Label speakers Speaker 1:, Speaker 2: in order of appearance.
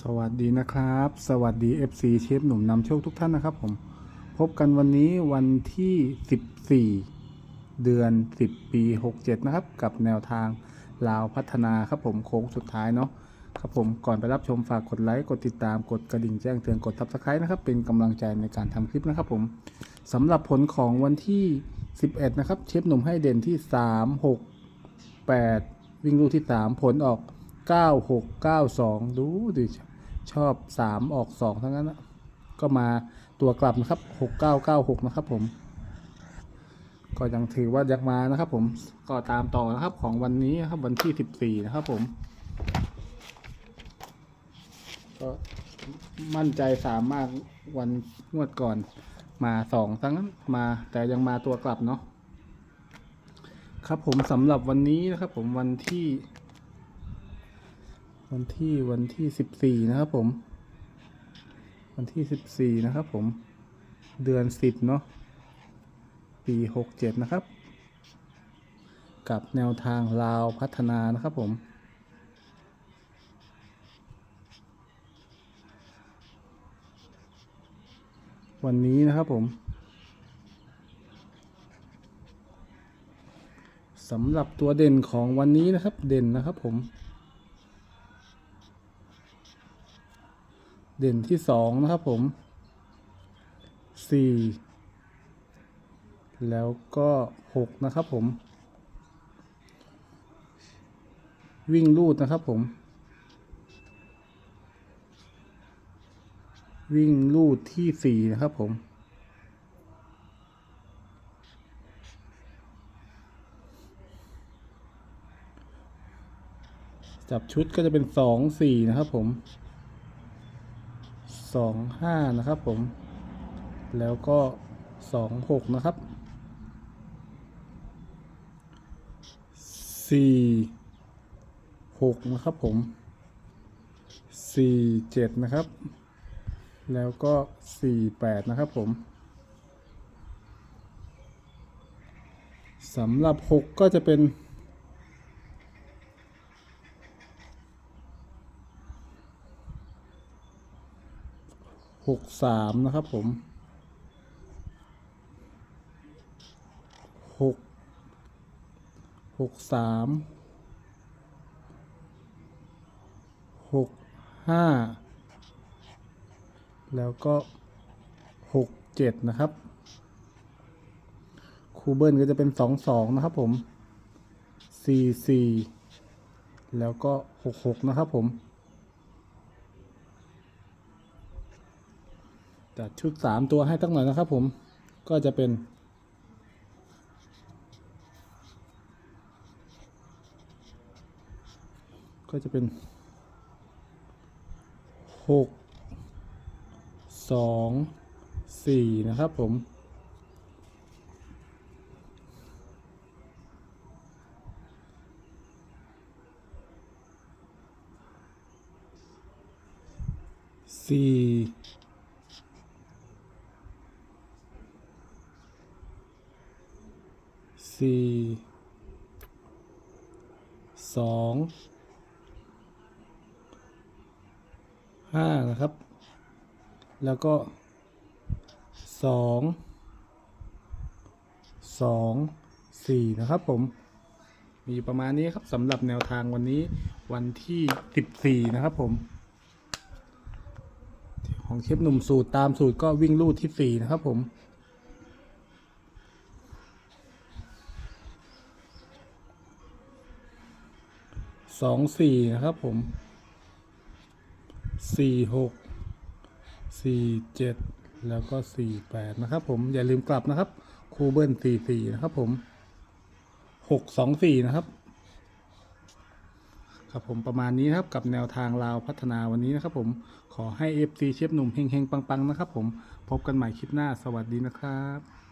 Speaker 1: สวัสดีนะครับ สวัสดี FC เชฟหนุ่มนำโชคทุกท่านนะครับ ผม พบกันวันนี้วันที่ 14 เดือน 10 ปี 67 นะครับ กับแนวทางลาวพัฒนาครับผมโค้งสุดท้ายเนาะครับผมก่อนไปรับชมฝากกดไลค์กดติดตามกดกระดิ่งแจ้งเตือนกดทับสไครต์นะครับ เป็นกำลังใจในการทำคลิปนะครับผมสำหรับผลของวันที่ 11 นะครับ เชฟหนุ่มให้เด่นที่ 3 6 8 วิ่งลูกที่ 3 ผลออก 9 6 9 2ดูดิชอบ3ออก2ทั้งนั้นนะก็มาตัวกลับนะครับ6 9 9 6นะครับผม ก็ยังถือว่ายังมานะครับ ผมก็ตามต่อนะครับของวันนี้นะครับวันที่14นะครับผม ก็มั่นใจสามมากวันงวดก่อนมาสองทั้งนั้นมาแต่ยังมาตัวกลับเนาะครับผมสำหรับวันนี้นะครับผมวันที่ วันที่วันที่สิบสี่นะครับผม วันที่สิบสี่นะครับผม เดือนสิบเนาะ ปีหกเจ็ดนะครับ กับแนวทางลาวพัฒนานะครับผมวันนี้นะครับผมสำหรับตัวเด่นของวันนี้นะครับ เด่นนะครับผม เด่นที่สองนะครับผมสี่แล้วก็หกนะครับผม วิ่งลูดนะครับผม วิ่งลูดที่สี่นะครับผมจับชุดก็จะเป็นสองสี่นะครับผม สองห้านะครับผม แล้วก็สองหกนะครับสี่หกนะครับผมสี่เจ็ดนะครับ แล้วก็สี่แปดนะครับผมสำหรับหกก็จะเป็น หกสามนะครับผมหกหกสามหกห้าแล้วก็หกเจ็ดนะครับ คูเบิลก็จะเป็นสองสองนะครับผมสี่สี่แล้วก็หกหกนะครับผม จัดชุดสามตัวให้ตั้งหน่อยนะครับผมก็จะเป็นก็จะเป็นหกสองสี่นะครับผมสี่ สี่สองห้านะครับ แล้วก็สองสองสี่นะครับผม มีประมาณนี้ครับสำหรับแนวทางวันนี้วันที่สิบสี่นะครับผม ของเชฟหนุ่มสูตรตามสูตรก็วิ่งลูดที่สี่นะครับผม สองสี่นะครับผมสี่หกสี่เจ็ดแล้วก็สี่แปดนะครับผมอย่าลืมกลับนะครับคูเบิลสี่สี่นะครับผมหกสองสี่นะครับครับผมประมาณนี้นะครับกับแนวทางลาวพัฒนาวันนี้นะครับผมขอให้ FC เชฟหนุ่มเฮงๆ ปัง ๆ นะครับผมพบกันใหม่คลิปหน้าสวัสดีนะครับ